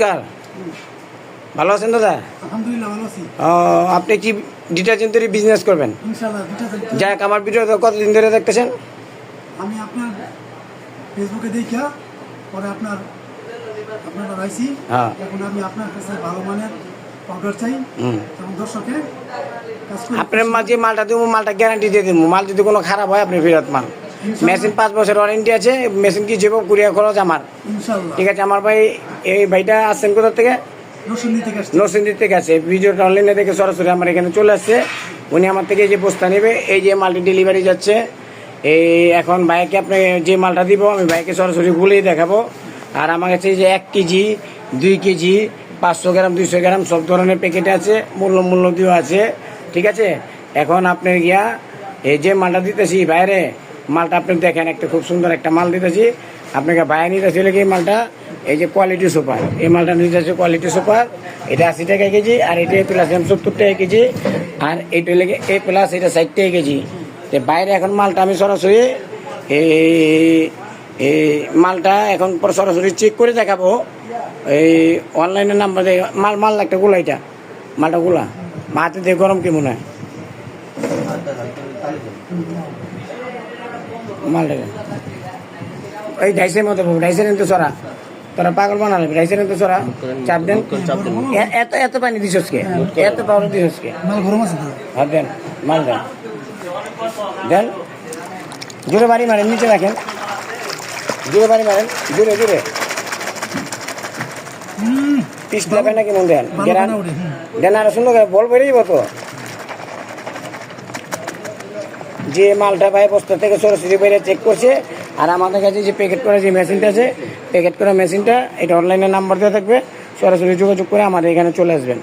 নমস্কার। ভালো আছেন দাদা? ও, আপনি কি ডিটারজেন্টেরই বিজনেস করবেন। যাক আমার ভিডিও কতদিন ধরে দেখতেছেন? আমি আপনার ফেসবুকে দেখা পরে আপনার আপনার আইসি হ্যাঁ। এখন আমি আপনার কাছে ভালো মানের পাউডার চাই। এবং দর্শকে আপনার মাঝে মালটা দেবো মালটা গ্যারান্টি দিয়ে দেবো। মাল যদি কোনো খারাপ হয় আপনি ফেরত মাল মেশিন পাঁচ বছর ওয়ারেন্টি আছে মেশিন কি যাব কুরিয়ার খরচ আমার? ঠিক আছে আমার ভাই এই ভাইটা আসছেন কোথা থেকে? রসুন থেকে আছে ভিডিওটা অনলাইনে দেখে সরাসরি আমার এখানে চলে আসছে। উনি আমার থেকে যে বস্তা নেবে এই যে মালটি ডেলিভারি যাচ্ছে। এই এখন ভাইকে আপনি যে মালটা দিব আমি ভাইকে সরাসরি বলেই দেখাবো। আর আমার কাছে যে এক কেজি দুই কেজি পাঁচশো গ্রাম দুইশো গ্রাম সব ধরনের প্যাকেট আছে মূল্য মূল্য দিয়েও আছে। ঠিক আছে? এখন আপনার গিয়া এই যে মালটা দিতেছি বাইরে মালটা আপনি দেখেন একটা খুব সুন্দর একটা মাল দিতেছি। আপনাকে বাইরে নিতেছি কি মালটা? এই যে কোয়ালিটি সুপার এই মালটা নিতে আছে কোয়ালিটি সুপার এটা আশি টাকা কেজি আর এটা প্লাস সত্তর টাকা কেজি। আর এইটা লেগে এ প্লাস এটা ষাট টাকা কেজি। তো বাইরে এখন মালটা আমি সরাসরি এই এই মালটা এখন পর সরাসরি চেক করে দেখাবো। এই অনলাইনে নাম্বার দিয়ে মাল মাল একটা গোলা এটা। মালটা গুলা। মাতে দিয়ে গরম কেমন হয়? মালটা এই ঢাইসের মতো পাবো ঢাইসের তো সরা তোরা পাগল বানালে ঢাইসের তো সরা চাপ দেন। এত এত পানি দিছস কে এত পাউডার দিছস কে মাল গরম আছে তো? হাত দেন মাল দেন। দেন। জোরে বাড়ি মারেন নিচে রাখেন। জোরে বাড়ি মারেন জোরে জোরে। পিস দেবেন নাকি মন দেন। দেন আর করে বল বেরিয়ে তো। যে মালটা ভাই বস্তা থেকে সরাসরি বাইরে চেক করছে, আর আমাদের কাছে যে প্যাকেট করা যে মেশিনটা আছে প্যাকেট করা মেশিনটা এটা অনলাইনে নাম্বার দেওয়া থাকবে, সরাসরি যোগাযোগ করে আমাদের এখানে চলে আসবেন।